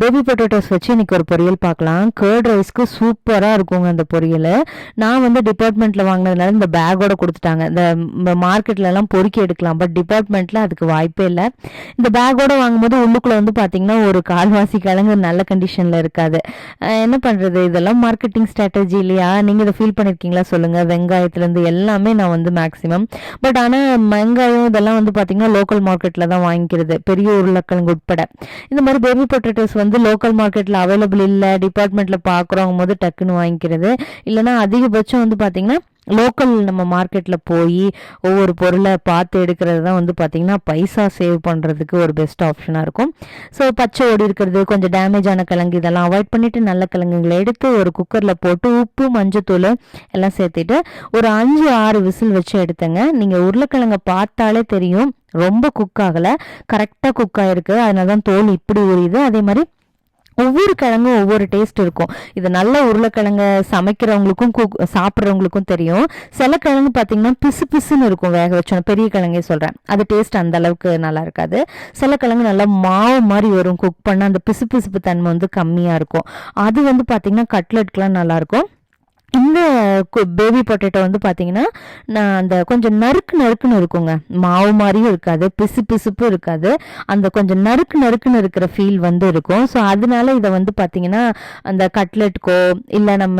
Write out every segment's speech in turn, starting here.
Baby potatoes வச்சு இன்னைக்கு ஒரு பொரியல் பார்க்கலாம். கேர்ட் ரைஸ்க்கு சூப்பராக இருக்குங்க அந்த பொரியல். நான் வந்து டிபார்ட்மெண்ட்டில் வாங்கினதுனால இந்த பேக்கோட கொடுத்துட்டாங்க. இந்த மார்க்கெட்லலாம் பொறுக்கி எடுக்கலாம். பட் டிபார்ட்மெண்ட்டில் அதுக்கு வாய்ப்பே இல்லை. இந்த பேக்கோட வாங்கும்போது உள்ளுக்குள்ளே வந்து பார்த்தீங்கன்னா ஒரு கால்வாசி கிழங்கு நல்ல கண்டிஷனில் இருக்காது. என்ன பண்ணுறது இதெல்லாம் மார்க்கெட்டிங் ஸ்ட்ராட்டஜி இல்லையா? நீங்கள் இதை ஃபீல் பண்ணியிருக்கீங்களா சொல்லுங்கள் வெங்காயத்துலேருந்து எல்லாமே நான் வந்து மேக்ஸிமம் பட் ஆனால் வெங்காயம் இதெல்லாம் வந்து பார்த்தீங்கன்னா லோக்கல் மார்க்கெட்டில் தான் வாங்கிக்கிறது. பெரிய உருளைக்கிழங்கு உட்பட. இந்த மாதிரி பேபி பொட்டேட்டோஸ் வந்து வந்து லோக்கல் மார்க்கெட்டில் அவைலபிள் இல்லை டிபார்ட்மெண்ட்டில் பார்க்குறவங்க போது டக்குன்னு வாங்கிக்கிறது. இல்லைன்னா அதிகபட்சம் வந்து பார்த்தீங்கன்னா லோக்கல் நம்ம மார்க்கெட்டில் போய் ஒவ்வொரு பொருளை பார்த்து எடுக்கிறது தான் வந்து பார்த்திங்கன்னா பைசா சேவ் பண்ணுறதுக்கு ஒரு பெஸ்ட் ஆப்ஷனாக இருக்கும். ஸோ பச்சை ஓடி இருக்கிறது கொஞ்சம் டேமேஜ் ஆன கிழங்கு இதெல்லாம் அவாய்ட் பண்ணிவிட்டு நல்ல கிழங்குங்களை எடுத்து ஒரு குக்கரில் போட்டு உப்பு மஞ்சத்தூள் எல்லாம் சேர்த்துட்டு ஒரு அஞ்சு ஆறு விசில் வச்சு எடுத்தங்க. நீங்கள் உருளைக்கிழங்கை பார்த்தாலே தெரியும் ரொம்ப குக் ஆகலை. கரெக்டாக குக் ஆகிருக்கு அதனால தான் தோல் இப்படி உரியுது. அதே மாதிரி ஒவ்வொரு கிழங்கும் ஒவ்வொரு டேஸ்ட் இருக்கும். இது நல்ல உருளைக்கிழங்க சமைக்கிறவங்களுக்கும் குக் சாப்பிட்றவங்களுக்கும் தெரியும். சில கிழங்கு பார்த்தீங்கன்னா பிசு பிசுன்னு இருக்கும் வேக வச்சோம் பெரிய கிழங்கே சொல்கிறேன் அது டேஸ்ட் அந்த அளவுக்கு நல்லா இருக்காது. சில கிழங்கு நல்லா மாவு மாதிரி வரும். குக் பண்ணால் அந்த பிசு பிசுப்பு தன்மை வந்து கம்மியாக இருக்கும். அது வந்து பார்த்தீங்கன்னா கட்லெட்க்கெலாம் நல்லாயிருக்கும் இந்த பேபி பொட்டேட்டோ வந்து பார்த்தீங்கன்னா நான் அந்த கொஞ்சம் நறுக்கு நறுக்குன்னு இருக்குங்க. மாவு மாதிரியும் இருக்காது பிசு பிசுப்பு இருக்காது. அந்த கொஞ்சம் நறுக்கு நறுக்குன்னு இருக்கிற ஃபீல் வந்து இருக்கும். ஸோ அதனால இதை வந்து பார்த்தீங்கன்னா அந்த கட்லெட்டுக்கோ இல்லை நம்ம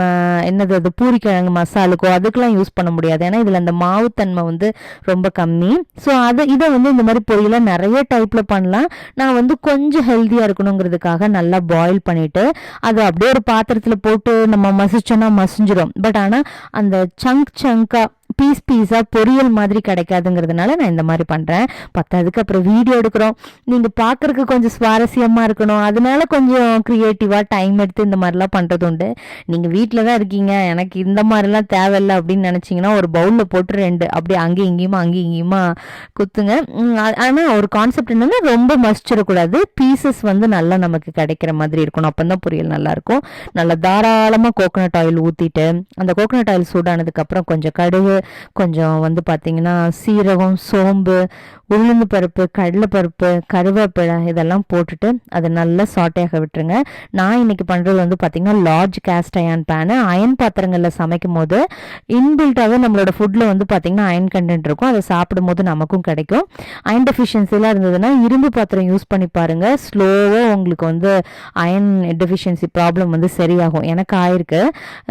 என்னது அது பூரிக்கிழங்கு மசாலுக்கோ அதுக்கெலாம் யூஸ் பண்ண முடியாது. ஏன்னா இதில் அந்த மாவுத்தன்மை வந்து ரொம்ப கம்மி. ஸோ அதை இதை வந்து இந்த மாதிரி பொரியல நிறைய டைப்பில் பண்ணலாம். நான் வந்து கொஞ்சம் ஹெல்த்தியாக இருக்கணுங்கிறதுக்காக நல்லா பாயில் பண்ணிவிட்டு அதை அப்படியே ஒரு பாத்திரத்தில் போட்டு நம்ம மசிச்சோன்னா வந்துடும் பட் ஆனால் அந்த சங்க் சங்காக பீஸ் பீஸாக பொரியல் மாதிரி கிடைக்காதுங்கிறதுனால நான் இந்த மாதிரி பண்ணுறேன் பத்தாவதுக்கு அப்புறம் வீடியோ எடுக்கிறோம். நீங்கள் பார்க்குறக்கு கொஞ்சம் சுவாரஸ்யமாக இருக்கணும். அதனால கொஞ்சம் க்ரியேட்டிவாக டைம் எடுத்து இந்த மாதிரிலாம் பண்ணுறது உண்டு. நீங்கள் வீட்டில் தான் இருக்கீங்க. எனக்கு இந்த மாதிரிலாம் தேவையில்லை அப்படின்னு நினச்சிங்கன்னா ஒரு பவுலில் போட்டு ரெண்டு அப்படியே அங்கேயும் இங்கேயுமா அங்கேயும் இங்கேயுமா குத்துங்க. ஆனால் ஒரு கான்செப்ட் என்னன்னா ரொம்ப மசிச்சிடக்கூடாது. பீசஸ் வந்து நல்லா நமக்கு கிடைக்கிற மாதிரி இருக்கணும். அப்போ தான் பொரியல் நல்லாயிருக்கும் நல்லா தாராளமாக கோகோனட் ஆயில் ஊற்றிட்டு அந்த கோகோனட் ஆயில் சூடானதுக்கப்புறம் கொஞ்சம் கடுகு கொஞ்சம் வந்து பார்த்தீங்கன்னா சீரகம் சோம்பு உளுந்து பருப்பு கடலைப்பருப்பு கருவேப்பிலை இதெல்லாம் போட்டுட்டு அதை நல்லா சாட்டையாக விட்டுருங்க. நான் இன்னைக்கு பண்ணுறது வந்து பார்த்தீங்கன்னா large cast iron pan iron பாத்திரங்களில் சமைக்கும் போது இன்பில்ட்டாகவே நம்மளோட ஃபுட்டில் வந்து பார்த்தீங்கன்னா அயன் கண்டென்ட் இருக்கும். அதை சாப்பிடும் போது நமக்கும் கிடைக்கும். அயன் டெஃபிஷியன்சிலாம் இருந்ததுன்னா இரும்பு பாத்திரம் யூஸ் பண்ணி பாருங்கள் ஸ்லோவாக உங்களுக்கு வந்து அயன் டெஃபிஷியன்சி ப்ராப்ளம் வந்து சரியாகும். எனக்கு ஆயிருக்கு.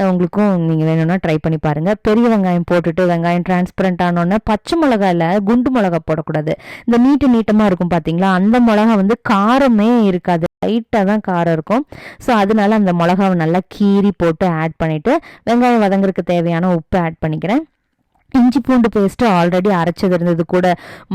உங்களுக்கும் நீங்கள் வேணும்னா ட்ரை பண்ணி பாருங்கள் பெரிய வெங்காயம் போட்டுட்டு வெங்காயம் டிரான்ஸ்பரண்ட் ஆனோடனே பச்சை மிளகாயில் குண்டு மிளகா போடக்கூடாது. இந்த நீட்டு நீட்டமாக இருக்கும் பார்த்தீங்களா அந்த மிளகா வந்து காரமே இருக்காது. லைட்டாக தான் காரம் இருக்கும். ஸோ அதனால அந்த மிளகாவை நல்லா கீறி போட்டு ஆட் பண்ணிவிட்டு வெங்காயம் வதங்குறதுக்கு தேவையான உப்பு ஆட் பண்ணிக்கிறேன். இஞ்சி பூண்டு பேஸ்ட்டு ஆல்ரெடி அரைச்சது இருந்தது கூட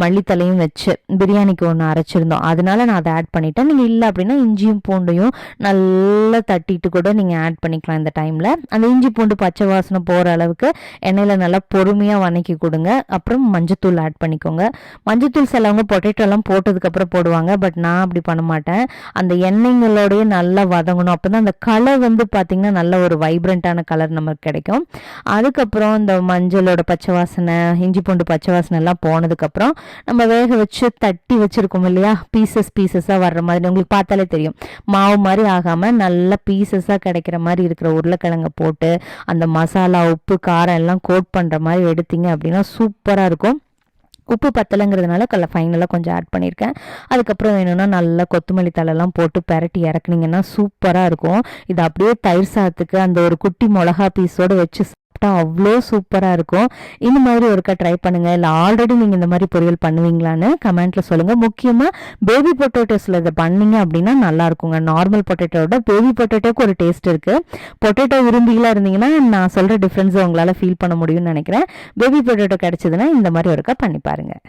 மல்லித்தலையும் வச்சு பிரியாணிக்கு ஒன்று அரைச்சிருந்தோம். அதனால நான் அதை ஆட் பண்ணிட்டேன். நீங்கள் இல்லை அப்படின்னா இஞ்சியும் பூண்டையும் நல்லா தட்டிட்டு கூட நீங்கள் ஆட் பண்ணிக்கலாம் இந்த டைமில் அந்த இஞ்சி பூண்டு பச்சை வாசனை போகிற அளவுக்கு எண்ணெயில் நல்லா பொறுமையாக வதக்கி கொடுங்க. அப்புறம் மஞ்சத்தூள் ஆட் பண்ணிக்கோங்க. மஞ்சத்தூள் சிலவங்க பொட்டேட்டோலாம் போட்டதுக்கப்புறம் போடுவாங்க. பட் நான் அப்படி பண்ண மாட்டேன். அந்த எண்ணெய்களோடய நல்லா வதங்கணும். அப்போ தான் அந்த கலர் வந்து பார்த்திங்கன்னா நல்ல ஒரு வைப்ரண்ட்டான கலர் நமக்கு கிடைக்கும். அதுக்கப்புறம் இந்த மஞ்சளோட பச்சை பச்சை வாசனை இஞ்சி பூண்டு பச்சை வாசனை எல்லாம் போனதுக்கப்புறம் நம்ம வேக வச்சு தட்டி வச்சுருக்கோம் இல்லையா? பீசஸ் பீசஸாக வர்ற மாதிரி. உங்களுக்கு பார்த்தாலே தெரியும். மாவு மாதிரி ஆகாமல் நல்ல பீசஸாக கிடைக்கிற மாதிரி இருக்கிற உருளைக்கிழங்கை போட்டு அந்த மசாலா உப்பு காரம் எல்லாம் கோட் பண்ணுற மாதிரி எடுத்தீங்க அப்படின்னா சூப்பராக இருக்கும். உப்பு பத்தலைங்கிறதுனால கல்ல ஃபைனலாக கொஞ்சம் ஆட் பண்ணியிருக்கேன். அதுக்கப்புறம் வேணும்னா நல்லா கொத்தமல்லி தழைலாம் போட்டு பெரட்டி இறக்குனீங்கன்னா சூப்பராக இருக்கும். இது அப்படியே தயிர் சாதத்துக்கு அந்த ஒரு குட்டி மிளகா பீஸோடு வச்சு சாப்பிட்டா அவ்வளோ சூப்பராக இருக்கும். இந்த மாதிரி ஒருக்கா ட்ரை பண்ணுங்கள் இல்லை ஆல்ரெடி நீங்கள் இந்த மாதிரி பொரியல் பண்ணுவீங்களான்னு கமெண்ட்டில் சொல்லுங்கள் முக்கியமாக பேபி பொட்டேட்டோஸில் இதை பண்ணீங்க அப்படின்னா நல்லா இருக்குங்க. நார்மல் பொட்டேட்டோட பேபி பொட்டேட்டோக்கு ஒரு டேஸ்ட் இருக்குது பொட்டேட்டோ விரும்பிகளாக இருந்தீங்கன்னா நான் சொல்கிற டிஃப்ரென்ஸை உங்களால் ஃபீல் பண்ண முடியும்னு நினைக்கிறேன். பேபி பொட்டேட்டோ கிடச்சிதுன்னா இந்த மாதிரி ஒருக்கா பண்ணி பாருங்கள்